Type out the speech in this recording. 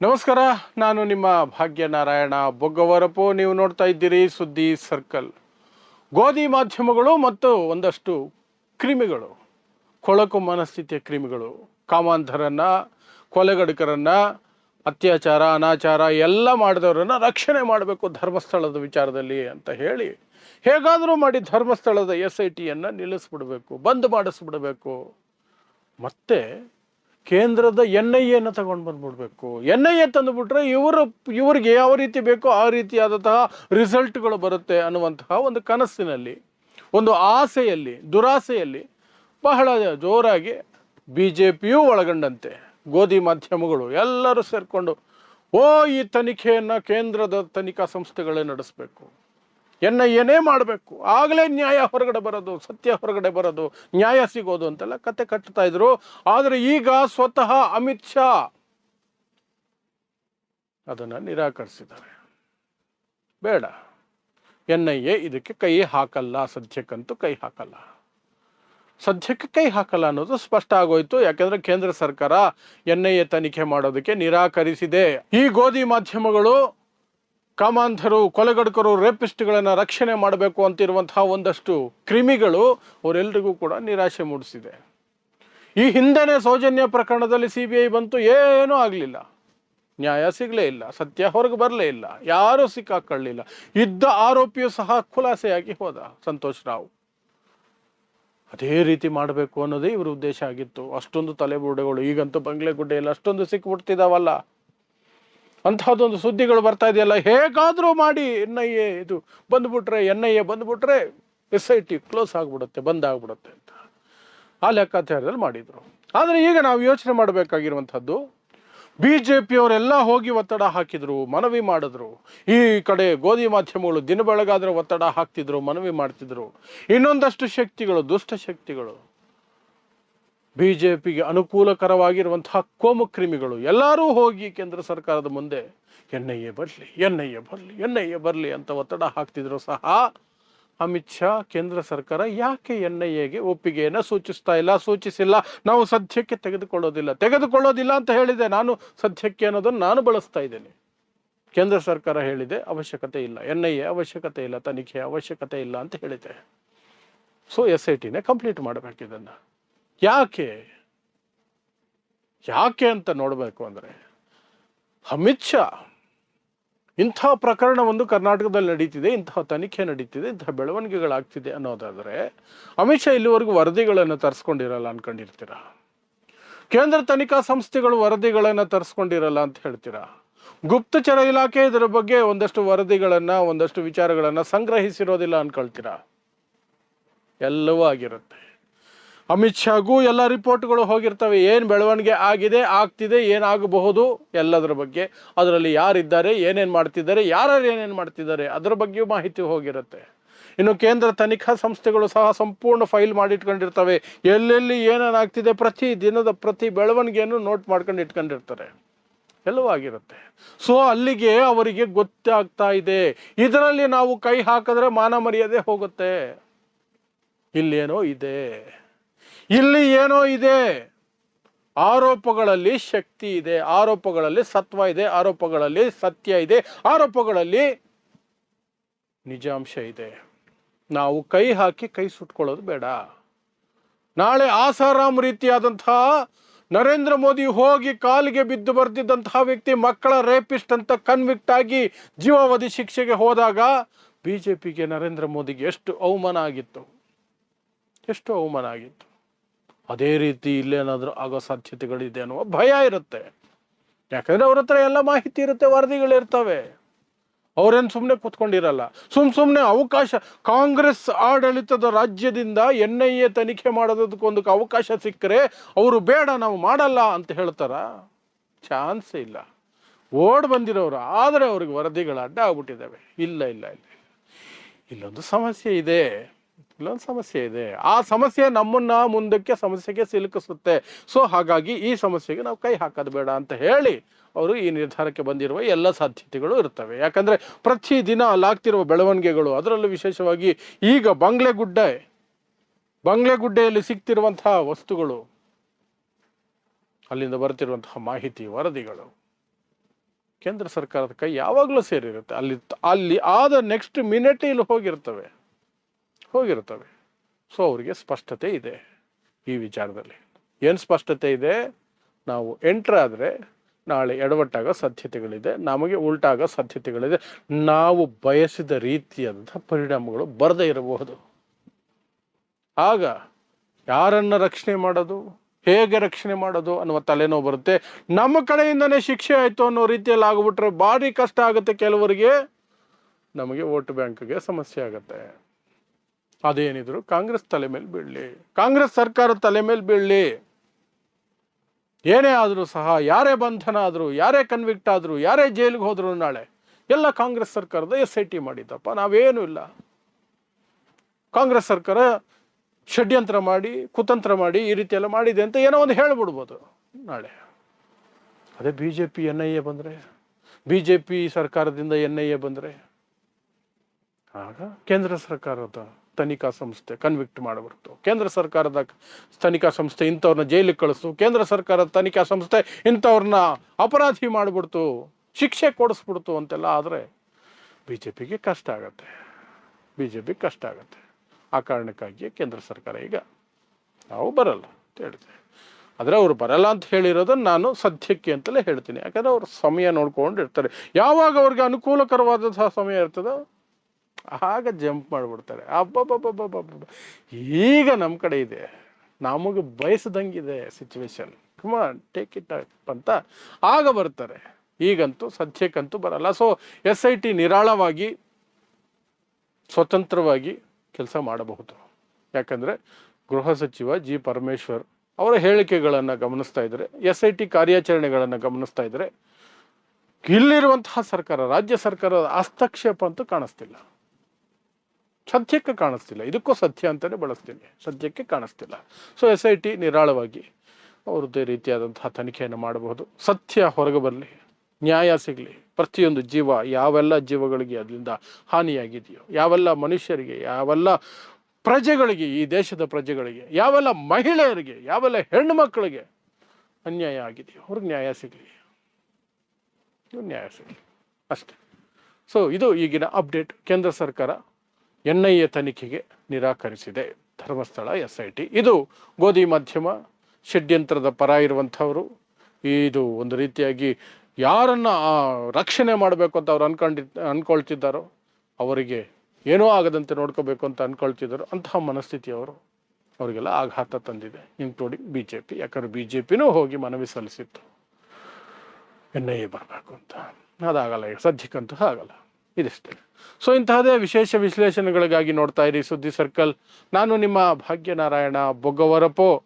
ನಮಸ್ಕಾರ, ನಾನು ನಿಮ್ಮ ಭಾಗ್ಯನಾರಾಯಣ ಬೊಗ್ಗವರಪು. ನೀವು ನೋಡ್ತಾ ಇದ್ದೀರಿ ಸುದ್ದಿ ಸರ್ಕಲ್. ಗೋಧಿ ಮಾಧ್ಯಮಗಳು ಮತ್ತು ಒಂದಷ್ಟು ಕ್ರಿಮಿಗಳು, ಕೊಳಕು ಮನಸ್ಥಿತಿಯ ಕ್ರಿಮಿಗಳು, ಕಾಮಾಂಧರನ್ನ, ಕೊಲೆಗಡಕರನ್ನ, ಅತ್ಯಾಚಾರ, ಅನಾಚಾರ ಎಲ್ಲ ಮಾಡಿದವರನ್ನ ರಕ್ಷಣೆ ಮಾಡಬೇಕು ಧರ್ಮಸ್ಥಳದ ವಿಚಾರದಲ್ಲಿ ಅಂತ ಹೇಳಿ, ಹೇಗಾದರೂ ಮಾಡಿ ಧರ್ಮಸ್ಥಳದ ಎಸ್ ಐ ಟಿಯನ್ನು ನಿಲ್ಲಿಸ್ಬಿಡ್ಬೇಕು, ಬಂದ್ ಮಾಡಿಸ್ಬಿಡ್ಬೇಕು. ಮತ್ತೆ ಕೇಂದ್ರದ ಎನ್ ಐ ಎನ ತಗೊಂಡು ಬಂದ್ಬಿಡ್ಬೇಕು. ಎನ್ ಐ ಎ ತಂದುಬಿಟ್ರೆ ಇವರು, ಇವರಿಗೆ ಯಾವ ರೀತಿ ಬೇಕೋ ಆ ರೀತಿಯಾದಂತಹ ರಿಸಲ್ಟ್ಗಳು ಬರುತ್ತೆ ಅನ್ನುವಂತಹ ಒಂದು ಕನಸಿನಲ್ಲಿ, ಒಂದು ಆಸೆಯಲ್ಲಿ, ದುರಾಸೆಯಲ್ಲಿ ಬಹಳ ಜೋರಾಗಿ ಬಿ ಜೆ ಪಿಯೂ ಒಳಗೊಂಡಂತೆ. ಗೋಧಿ ಮಾಧ್ಯಮಗಳು ಎಲ್ಲರೂ ಸೇರಿಕೊಂಡು, ಓ, ಈ ತನಿಖೆಯನ್ನು ಕೇಂದ್ರದ ತನಿಖಾ ಸಂಸ್ಥೆಗಳೇ ನಡೆಸಬೇಕು. ಎನ್ನ ಏನೇ ಮಾಡಬೇಕು, ಆಗಲೇ ನ್ಯಾಯ ಹೊರಗಡೆ ಬರೋದು, ಸತ್ಯ ಹೊರಗಡೆ ಬರೋದು, ನ್ಯಾಯ ಸಿಗೋದು ಅಂತೆಲ್ಲ ಕತೆ ಕಟ್ತಾ ಇದ್ರು. ಆದರೆ ಈಗ ಸ್ವತಃ ಅಮಿತ್ ಶಾ ಅದನ್ನು ನಿರಾಕರಿಸಿದ್ದಾರೆ. ಬೇಡ. ಎನ್ ಐ ಎ ಇದಕ್ಕೆ ಕೈ ಹಾಕಲ್ಲ, ಸದ್ಯಕ್ಕಂತೂ ಕೈ ಹಾಕಲ್ಲ. ಸದ್ಯಕ್ಕೆ ಕೈ ಹಾಕಲ್ಲ ಅನ್ನೋದು ಸ್ಪಷ್ಟ ಆಗೋಯ್ತು. ಯಾಕೆಂದ್ರೆ ಕೇಂದ್ರ ಸರ್ಕಾರ ಎನ್ ಐ ಎ ತನಿಖೆ ಮಾಡೋದಕ್ಕೆ ನಿರಾಕರಿಸಿದೆ. ಈ ಗೋಧಿ ಮಾಧ್ಯಮಗಳು ಕಾಮಾಂಧರು ಕೊಲೆಗಡಕರು ರೇಪಿಸ್ಟ್ಗಳನ್ನು ರಕ್ಷಣೆ ಮಾಡಬೇಕು ಅಂತಿರುವಂತಹ ಒಂದಷ್ಟು ಕ್ರಿಮಿಗಳು ಅವರೆಲ್ಲರಿಗೂ ಕೂಡ ನಿರಾಶೆ ಮೂಡಿಸಿದೆ. ಈ ಹಿಂದೆನೇ ಸೌಜನ್ಯ ಪ್ರಕರಣದಲ್ಲಿ ಸಿ ಬಿ ಐ ಬಂತು, ಏನೂ ಆಗಲಿಲ್ಲ. ನ್ಯಾಯ ಸಿಗಲೇ ಇಲ್ಲ, ಸತ್ಯ ಹೊರಗೆ ಬರಲೇ ಇಲ್ಲ, ಯಾರೂ ಸಿಕ್ಕಾಕೊಳ್ಳಲಿಲ್ಲ ಇದ್ದ ಆರೋಪಿಯು ಸಹ ಖುಲಾಸೆಯಾಗಿ ಹೋದ ಸಂತೋಷ್ ರಾವ್. ಅದೇ ರೀತಿ ಮಾಡಬೇಕು ಅನ್ನೋದೇ ಇವರ ಉದ್ದೇಶ ಆಗಿತ್ತು. ಅಷ್ಟೊಂದು ತಲೆಬುರುಡೆಗಳು ಈಗಂತೂ ಬಂಗ್ಲೆ ಗುಡ್ಡೆಯಲ್ಲಿ ಅಷ್ಟೊಂದು ಸಿಕ್ಕಿಬಿಡ್ತಿದಾವಲ್ಲ ಅಂತಹದ್ದೊಂದು ಸುದ್ದಿಗಳು ಬರ್ತಾ ಇದೆಯಲ್ಲ, ಹೇಗಾದರೂ ಮಾಡಿ ಎನ್ ಐ ಎ ಇದು ಬಂದ್ಬಿಟ್ರೆ ಎನ್ ಐ ಎ ಬಂದ್ಬಿಟ್ರೆ ಎಸ್ ಐ ಟಿ ಕ್ಲೋಸ್ ಆಗಿಬಿಡುತ್ತೆ, ಬಂದ್ ಆಗಿಬಿಡುತ್ತೆ ಅಂತ. ಆ ಲೆಕ್ಕಾಚಾರದಲ್ಲಿ ಮಾಡಿದರು. ಆದರೆ ಈಗ ನಾವು ಯೋಚನೆ ಮಾಡಬೇಕಾಗಿರುವಂಥದ್ದು ಬಿ ಜೆ ಪಿಯವರೆಲ್ಲ ಹೋಗಿ ಒತ್ತಡ ಹಾಕಿದ್ರು, ಮನವಿ ಮಾಡಿದ್ರು. ಈ ಕಡೆ ಗೋಧಿ ಮಾಧ್ಯಮಗಳು ದಿನ ಬೆಳಗಾದರೆ ಒತ್ತಡ ಹಾಕ್ತಿದ್ರು, ಮನವಿ ಮಾಡ್ತಿದ್ರು. ಇನ್ನೊಂದಷ್ಟು ಶಕ್ತಿಗಳು, ದುಷ್ಟ ಶಕ್ತಿಗಳು. ಬಿ ಜೆ ಪಿಗೆ ಅನುಕೂಲಕರವಾಗಿರುವಂತಹ ಕೋಮು ಕ್ರಿಮಿಗಳು ಎಲ್ಲರೂ ಹೋಗಿ ಕೇಂದ್ರ ಸರ್ಕಾರದ ಮುಂದೆ ಎನ್ ಐ ಎ ಬರಲಿ ಎನ್ ಐ ಎ ಬರಲಿ ಎನ್ ಐ ಎ ಬರಲಿ ಅಂತ ಒತ್ತಡ ಹಾಕ್ತಿದ್ರು ಸಹ ಅಮಿತ್ ಶಾ ಕೇಂದ್ರ ಸರ್ಕಾರ ಯಾಕೆ ಎನ್ ಐ ಎಗೆ ಒಪ್ಪಿಗೆಯನ್ನು ಸೂಚಿಸ್ತಾ ಇಲ್ಲ, ಸೂಚಿಸಿಲ್ಲ? ನಾವು ಸದ್ಯಕ್ಕೆ ತೆಗೆದುಕೊಳ್ಳೋದಿಲ್ಲ. ತೆಗೆದುಕೊಳ್ಳೋದಿಲ್ಲ ಅಂತ ಹೇಳಿದೆ. ನಾನು ಸದ್ಯಕ್ಕೆ ಅನ್ನೋದನ್ನು ನಾನು ಬಳಸ್ತಾ ಇದ್ದೇನೆ. ಕೇಂದ್ರ ಸರ್ಕಾರ ಹೇಳಿದೆ, ಅವಶ್ಯಕತೆ ಇಲ್ಲ. ಎನ್ ಐ ಎ ಅವಶ್ಯಕತೆ ಇಲ್ಲ ತನಿಖೆ ಅವಶ್ಯಕತೆ ಇಲ್ಲ ಅಂತ ಹೇಳಿದೆ. ಸೊ ಎಸ್ ಐ ಟಿನೇ ಕಂಪ್ಲೀಟ್ ಮಾಡಬೇಕು ಯಾಕೆ? ಯಾಕೆ ಅಂತ ನೋಡಬೇಕು ಅಂದರೆ ಅಮಿತ್ ಶಾ ಇಂಥ ಪ್ರಕರಣ ಒಂದು ಕರ್ನಾಟಕದಲ್ಲಿ ನಡೀತಿದೆ ಇಂತಹ ತನಿಖೆ ನಡೀತಿದೆ ಇಂತಹ ಬೆಳವಣಿಗೆಗಳಾಗ್ತಿದೆ ಅನ್ನೋದಾದರೆ ಅಮಿತ್ ಶಾ ಇಲ್ಲಿವರೆಗೂ ವರದಿಗಳನ್ನು ತರಿಸ್ಕೊಂಡಿರಲ್ಲ ಅನ್ಕೊಂಡಿರ್ತೀರ? ಕೇಂದ್ರ ತನಿಖಾ ಸಂಸ್ಥೆಗಳು ವರದಿಗಳನ್ನು ತರಿಸ್ಕೊಂಡಿರಲ್ಲ ಅಂತ ಹೇಳ್ತೀರಾ? ಗುಪ್ತಚರ ಇಲಾಖೆ ಇದರ ಬಗ್ಗೆ ಒಂದಷ್ಟು ವರದಿಗಳನ್ನು, ಒಂದಷ್ಟು ವಿಚಾರಗಳನ್ನು ಸಂಗ್ರಹಿಸಿರೋದಿಲ್ಲ ಅನ್ಕೊಳ್ತೀರಾ? ಎಲ್ಲವೂ ಆಗಿರುತ್ತೆ. ಅಮಿತ್ ಶಾಗೂ ಎಲ್ಲ ರಿಪೋರ್ಟ್ಗಳು ಹೋಗಿರ್ತವೆ. ಏನು ಬೆಳವಣಿಗೆ ಆಗಿದೆ, ಆಗ್ತಿದೆ, ಏನಾಗಬಹುದು ಎಲ್ಲದರ ಬಗ್ಗೆ. ಅದರಲ್ಲಿ ಯಾರಿದ್ದಾರೆ, ಏನೇನು ಮಾಡ್ತಿದ್ದಾರೆ, ಯಾರ್ಯಾರು ಏನೇನು ಮಾಡ್ತಿದ್ದಾರೆ, ಅದರ ಬಗ್ಗೆಯೂ ಮಾಹಿತಿ ಹೋಗಿರುತ್ತೆ. ಇನ್ನು ಕೇಂದ್ರ ತನಿಖಾ ಸಂಸ್ಥೆಗಳು ಸಹ ಸಂಪೂರ್ಣ ಫೈಲ್ ಮಾಡಿಟ್ಕೊಂಡಿರ್ತವೆ. ಎಲ್ಲೆಲ್ಲಿ ಏನೇನಾಗ್ತಿದೆ ಪ್ರತಿ ದಿನದ ಪ್ರತಿ ಬೆಳವಣಿಗೆಯನ್ನು ನೋಟ್ ಮಾಡ್ಕೊಂಡು ಇಟ್ಕೊಂಡಿರ್ತಾರೆ. ಎಲ್ಲವೂ ಆಗಿರುತ್ತೆ. ಸೊ ಅಲ್ಲಿಗೆ ಅವರಿಗೆ ಗೊತ್ತಾಗ್ತಾ ಇದೆ. ಇದರಲ್ಲಿ ನಾವು ಕೈ ಹಾಕಿದ್ರೆ ಮಾನ ಮರ್ಯಾದೆ ಹೋಗುತ್ತೆ. ಇಲ್ಲೇನೋ ಇದೆ. ಇಲ್ಲಿ ಏನೋ ಇದೆ. ಆರೋಪಗಳಲ್ಲಿ ಶಕ್ತಿ ಇದೆ. ಆರೋಪಗಳಲ್ಲಿ ಸತ್ವ ಇದೆ. ಆರೋಪಗಳಲ್ಲಿ ಸತ್ಯ ಇದೆ. ಆರೋಪಗಳಲ್ಲಿ ನಿಜಾಂಶ ಇದೆ. ನಾವು ಕೈ ಹಾಕಿ ಕೈ ಸುಟ್ಕೊಳ್ಳೋದು ಬೇಡ. ನಾಳೆ ಆಸಾರಾಮ್ ರೀತಿಯಾದಂತಹ ನರೇಂದ್ರ ಮೋದಿ ಹೋಗಿ ಕಾಲಿಗೆ ಬಿದ್ದು ಬರ್ತಿದ್ದಂತಹ ವ್ಯಕ್ತಿ ಮಕ್ಕಳ ರೇಪಿಸ್ಟ್ ಅಂತ ಕನ್ವಿಕ್ಟ್ ಆಗಿ ಜೀವಾವಧಿ ಶಿಕ್ಷೆಗೆ ಹೋದಾಗ ಬಿ ಜೆ ಪಿಗೆ ನರೇಂದ್ರ ಮೋದಿಗೆ ಎಷ್ಟು ಅವಮಾನ ಆಗಿತ್ತು. ಎಷ್ಟು ಅವಮಾನ ಆಗಿತ್ತು. ಅದೇ ರೀತಿ ಇಲ್ಲೇನಾದರೂ ಆಗೋ ಸಾಧ್ಯತೆಗಳಿದೆ ಅನ್ನುವ ಭಯ ಇರುತ್ತೆ. ಯಾಕಂದ್ರೆ ಅವ್ರ ಹತ್ರ ಎಲ್ಲ ಮಾಹಿತಿ ಇರುತ್ತೆ ವರದಿಗಳಿರ್ತವೆ ಅವ್ರೇನು ಸುಮ್ಮನೆ ಕೂತ್ಕೊಂಡಿರಲ್ಲ. ಸುಮ್ ಸುಮ್ಮನೆ ಅವಕಾಶ, ಕಾಂಗ್ರೆಸ್ ಆಡಳಿತದ ರಾಜ್ಯದಿಂದ ಎನ್ ಐ ಎ ತನಿಖೆ ಮಾಡೋದಕ್ಕೊಂದು ಅವಕಾಶ ಸಿಕ್ಕರೆ ಅವರು ಬೇಡ, ನಾವು ಮಾಡಲ್ಲ ಅಂತ ಹೇಳ್ತಾರ? ಚಾನ್ಸ್ ಇಲ್ಲ. ಓಡ್ ಬಂದಿರೋರು, ಆದರೆ ಅವ್ರಿಗೆ ವರದಿಗಳು ಅಡ್ಡ ಆಗ್ಬಿಟ್ಟಿದ್ದಾವೆ. ಇಲ್ಲ ಇಲ್ಲ ಇಲ್ಲ. ಇಲ್ಲೊಂದು ಸಮಸ್ಯೆ ಇದೆ. ಇಲ್ಲೊಂದು ಸಮಸ್ಯೆ ಇದೆ. ಆ ಸಮಸ್ಯೆ ನಮ್ಮನ್ನ ಮುಂದಕ್ಕೆ ಸಮಸ್ಯೆಗೆ ಸಿಲುಕಿಸುತ್ತೆ. ಸೊ ಹಾಗಾಗಿ ಈ ಸಮಸ್ಯೆಗೆ ನಾವು ಕೈ ಹಾಕೋದು ಬೇಡ ಅಂತ ಹೇಳಿ ಅವರು ಈ ನಿರ್ಧಾರಕ್ಕೆ ಬಂದಿರುವ ಎಲ್ಲ ಸಾಧ್ಯತೆಗಳು ಇರ್ತವೆ. ಯಾಕಂದ್ರೆ ಪ್ರತಿ ದಿನ ಅಲ್ಲಾಗ್ತಿರುವ ಬೆಳವಣಿಗೆಗಳು, ಅದರಲ್ಲೂ ವಿಶೇಷವಾಗಿ ಈಗ ಬಂಗ್ಲೆಗುಡ್ಡೆ, ಬಂಗ್ಲೆಗುಡ್ಡೆಯಲ್ಲಿ ಸಿಗ್ತಿರುವಂತಹ ವಸ್ತುಗಳು, ಅಲ್ಲಿಂದ ಬರ್ತಿರುವಂತಹ ಮಾಹಿತಿ ವರದಿಗಳು ಕೇಂದ್ರ ಸರ್ಕಾರದ ಕೈ ಯಾವಾಗಲೂ ಸೇರಿರುತ್ತೆ. ಅಲ್ಲಿ ಅಲ್ಲಿ ಆದ ನೆಕ್ಸ್ಟ್ ಮಿನಿಟ್ ಇಲ್ಲಿ ಹೋಗಿರ್ತವೆ. ಹೋಗಿರ್ತವೆ ಸೊ ಅವರಿಗೆ ಸ್ಪಷ್ಟತೆ ಇದೆ ಈ ವಿಚಾರದಲ್ಲಿ. ಏನು ಸ್ಪಷ್ಟತೆ ಇದೆ? ನಾವು ಎಂಟ್ರಾದರೆ ನಾಳೆ ಎಡವಟ್ಟಾಗ ಸಾಧ್ಯತೆಗಳಿದೆ, ನಮಗೆ ಉಲ್ಟಾಗ ಸಾಧ್ಯತೆಗಳಿದೆ. ನಾವು ಬಯಸಿದ ರೀತಿಯಾದಂಥ ಪರಿಣಾಮಗಳು ಬರದೇ ಇರಬಹುದು. ಆಗ ಯಾರನ್ನು ರಕ್ಷಣೆ ಮಾಡೋದು, ಹೇಗೆ ರಕ್ಷಣೆ ಮಾಡೋದು ಅನ್ನುವ ತಲೆನೋವು ಬರುತ್ತೆ. ನಮ್ಮ ಕಡೆಯಿಂದನೇ ಶಿಕ್ಷೆ ಆಯಿತು ಅನ್ನೋ ರೀತಿಯಲ್ಲಿ ಆಗ್ಬಿಟ್ರೆ ಭಾರಿ ಕಷ್ಟ ಆಗುತ್ತೆ ಕೆಲವರಿಗೆ. ನಮಗೆ ವೋಟ್ ಬ್ಯಾಂಕ್ಗೆ ಸಮಸ್ಯೆ ಆಗುತ್ತೆ. ಅದೇನಿದ್ರು? ಕಾಂಗ್ರೆಸ್ ತಲೆ ಮೇಲೆ ಬೀಳಲಿ. ಕಾಂಗ್ರೆಸ್ ಸರ್ಕಾರ ತಲೆ ಮೇಲೆ ಬೀಳಲಿ. ಏನೇ ಆದರೂ ಸಹ, ಯಾರೇ ಬಂಧನ ಆದರೂ, ಯಾರೇ ಕನ್ವಿಕ್ಟ್ ಆದರೂ, ಯಾರೇ ಜೈಲಿಗೆ ಹೋದ್ರು ನಾಳೆ, ಎಲ್ಲ ಕಾಂಗ್ರೆಸ್ ಸರ್ಕಾರದ ಎಸ್ ಐ ಟಿ ಮಾಡಿದ್ದಪ್ಪ. ನಾವೇನೂ ಇಲ್ಲ. ಕಾಂಗ್ರೆಸ್ ಸರ್ಕಾರ ಷಡ್ಯಂತ್ರ ಮಾಡಿ, ಕುತಂತ್ರ ಮಾಡಿ ಈ ರೀತಿ ಎಲ್ಲ ಮಾಡಿದೆ ಅಂತ ಏನೋ ಒಂದು ಹೇಳ್ಬಿಡ್ಬೋದು ನಾಳೆ. ಅದೇ B J P N I A ಬಂದರೆ? ಬಿ ಜೆ ಪಿ ಸರ್ಕಾರದಿಂದ ಎನ್ ಐ ಎ ಬಂದರೆ? ಆಗ ಕೇಂದ್ರ ಸರ್ಕಾರದ ತನಿಖಾ ಸಂಸ್ಥೆ ಕನ್ವಿಕ್ಟ್ ಮಾಡಬಾರ್ದು ಕೇಂದ್ರ ಸರ್ಕಾರದ ತನಿಖಾ ಸಂಸ್ಥೆ ಇಂಥವ್ರನ್ನ ಜೈಲಿಗೆ ಕಳಿಸ್ತು. ಕೇಂದ್ರ ಸರ್ಕಾರದ ತನಿಖಾ ಸಂಸ್ಥೆ ಇಂಥವ್ರನ್ನ ಅಪರಾಧಿ ಮಾಡಿಬಿಡ್ತು. ಶಿಕ್ಷೆ ಕೊಡಿಸ್ಬಿಡ್ತು ಅಂತೆಲ್ಲ ಆದರೆ ಬಿ ಜೆ ಪಿಗೆ ಕಷ್ಟ ಆಗತ್ತೆ. ಬಿ ಜೆ ಪಿಗೆ ಕಷ್ಟ ಆಗತ್ತೆ. ಆ ಕಾರಣಕ್ಕಾಗಿಯೇ ಕೇಂದ್ರ ಸರ್ಕಾರ ಈಗ ನಾವು ಬರಲ್ಲ ಅಂತ ಹೇಳಿದೆ. ಆದರೆ ಅವರು ಬರಲ್ಲ ಅಂತ ಹೇಳಿರೋದನ್ನು ನಾನು ಸದ್ಯಕ್ಕೆ ಅಂತಲೇ ಹೇಳ್ತೀನಿ. ಯಾಕಂದರೆ ಅವರು ಸಮಯ ನೋಡ್ಕೊಂಡು ಇರ್ತಾರೆ. ಯಾವಾಗ ಅವ್ರಿಗೆ ಅನುಕೂಲಕರವಾದಂತಹ ಸಮಯ ಇರ್ತದೋ ಆಗ ಜಂಪ್ ಮಾಡಿಬಿಡ್ತಾರೆ. ಅಬ್ಬಬ್ಬಬ್ಬಬ್ಬಬ್ಬ ಈಗ ನಮ್ಮ ಕಡೆ ಇದೆ. ನಮಗೆ ಬಯಸದಂಗಿದೆ ಸಿಚುವೇಶನ್ ಕುಮಾರ್ ಟೇಕ್ ಇಟ್ ಅಂತ ಆಗ ಬರ್ತಾರೆ. ಈಗಂತೂ, ಸದ್ಯಕ್ಕಂತೂ ಬರಲ್ಲ. ಸೊ ಎಸ್ ಐ ಟಿ ನಿರಾಳವಾಗಿ, ಸ್ವತಂತ್ರವಾಗಿ ಕೆಲಸ ಮಾಡಬಹುದು. ಯಾಕಂದರೆ, ಗೃಹ ಸಚಿವ ಜಿ ಪರಮೇಶ್ವರ್ ಅವರ ಹೇಳಿಕೆಗಳನ್ನು ಗಮನಿಸ್ತಾ ಇದ್ದರೆ ಎಸ್ ಐ ಟಿ ಕಾರ್ಯಾಚರಣೆಗಳನ್ನು ಗಮನಿಸ್ತಾ ಇದ್ದರೆ ಇಲ್ಲಿರುವಂತಹ ಸರ್ಕಾರ, ರಾಜ್ಯ ಸರ್ಕಾರದ ಹಸ್ತಕ್ಷೇಪ ಅಂತೂ ಕಾಣಿಸ್ತಿಲ್ಲ. ಸದ್ಯಕ್ಕೆ ಕಾಣಿಸ್ತಿಲ್ಲ. ಇದಕ್ಕೂ ಸತ್ಯ ಅಂತಲೇ ಬಳಸ್ತೀನಿ. ಸದ್ಯಕ್ಕೆ ಕಾಣಿಸ್ತಿಲ್ಲ. ಸೊ ಎಸ್ ಐ ಟಿ ನಿರಾಳವಾಗಿ ಅವ್ರದ್ದೇ ರೀತಿಯಾದಂತಹ ತನಿಖೆಯನ್ನು ಮಾಡಬಹುದು. ಸತ್ಯ ಹೊರಗೆ ಬರಲಿ. ನ್ಯಾಯ ಸಿಗಲಿ. ಪ್ರತಿಯೊಂದು ಜೀವ ಯಾವೆಲ್ಲ ಜೀವಗಳಿಗೆ ಅದರಿಂದ ಹಾನಿಯಾಗಿದೆಯೋ, ಯಾವೆಲ್ಲ ಮನುಷ್ಯರಿಗೆ, ಯಾವೆಲ್ಲ ಪ್ರಜೆಗಳಿಗೆ, ಈ ದೇಶದ ಪ್ರಜೆಗಳಿಗೆ, ಯಾವೆಲ್ಲ ಮಹಿಳೆಯರಿಗೆ, ಯಾವೆಲ್ಲ ಹೆಣ್ಣು ಮಕ್ಕಳಿಗೆ ಅನ್ಯಾಯ ಆಗಿದೆಯೋ, ಅವ್ರಿಗೆ ನ್ಯಾಯ ಸಿಗಲಿ. ನ್ಯಾಯ ಸಿಗಲಿ. ಅಷ್ಟೆ. ಸೊ ಇದು ಈಗಿನ ಅಪ್ಡೇಟ್. ಕೇಂದ್ರ ಸರ್ಕಾರ ಎನ್ ಐ ಎ ತನಿಖೆಗೆ ನಿರಾಕರಿಸಿದೆ ಧರ್ಮಸ್ಥಳ ಎಸ್ ಐ ಟಿ ಇದು ಗೋಧಿ ಮಾಧ್ಯಮ, ಷಡ್ಯಂತ್ರದ ಪರ ಇರುವಂಥವರು. ಇದು ಒಂದು ರೀತಿಯಾಗಿ ಯಾರನ್ನ ರಕ್ಷಣೆ ಮಾಡಬೇಕು ಅಂತ ಅವ್ರು ಅನ್ಕೊಂಡಿ, ಅನ್ಕೊಳ್ತಿದ್ದಾರೋ, ಅವರಿಗೆ ಏನೂ ಆಗದಂತೆ ನೋಡ್ಕೋಬೇಕು ಅಂತ ಅನ್ಕೊಳ್ತಿದ್ದಾರೋ, ಅಂತಹ ಮನಸ್ಥಿತಿಯವರು ಅವರಿಗೆಲ್ಲ ಆಘಾತ ತಂದಿದೆ ಇನ್ಕ್ಲೂಡಿಂಗ್ ಬಿ ಜೆ ಪಿ ಯಾಕಂದ್ರೆ ಬಿ ಜೆ ಪಿನೂ ಹೋಗಿ ಮನವಿ ಸಲ್ಲಿಸಿತ್ತು. ಎನ್ ಐ ಎ ಬರಬೇಕು ಅಂತ. ಅದಾಗಲ್ಲ ಸದ್ಯಕ್ಕಂತೂ ಆಗಲ್ಲ ಇದಿಷ್ಟೇ. ಸೊ ಇಂತಹದೇ ವಿಶೇಷ ವಿಶ್ಲೇಷಣೆಗಳಿಗಾಗಿ ನೋಡ್ತಾ ಇರಿ ಸುದ್ದಿ ಸರ್ಕಲ್. ನಾನು ನಿಮ್ಮ ಭಾಗ್ಯನಾರಾಯಣ ಬೊಗ್ಗವರಪೋ.